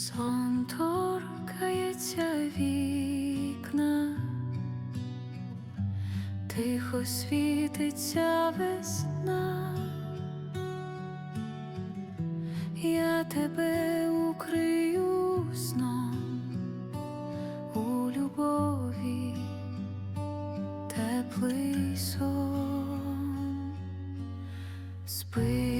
Дощем торкається вікна, тихо світиться весна, я тебе укрию сном у любові, теплий сон. Спи,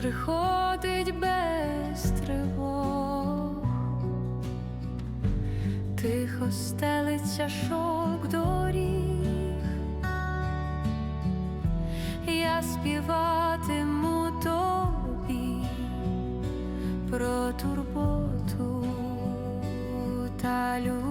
приходить без тривог, тихо стелиться шок доріг, я співатиму тобі про турботу та любов.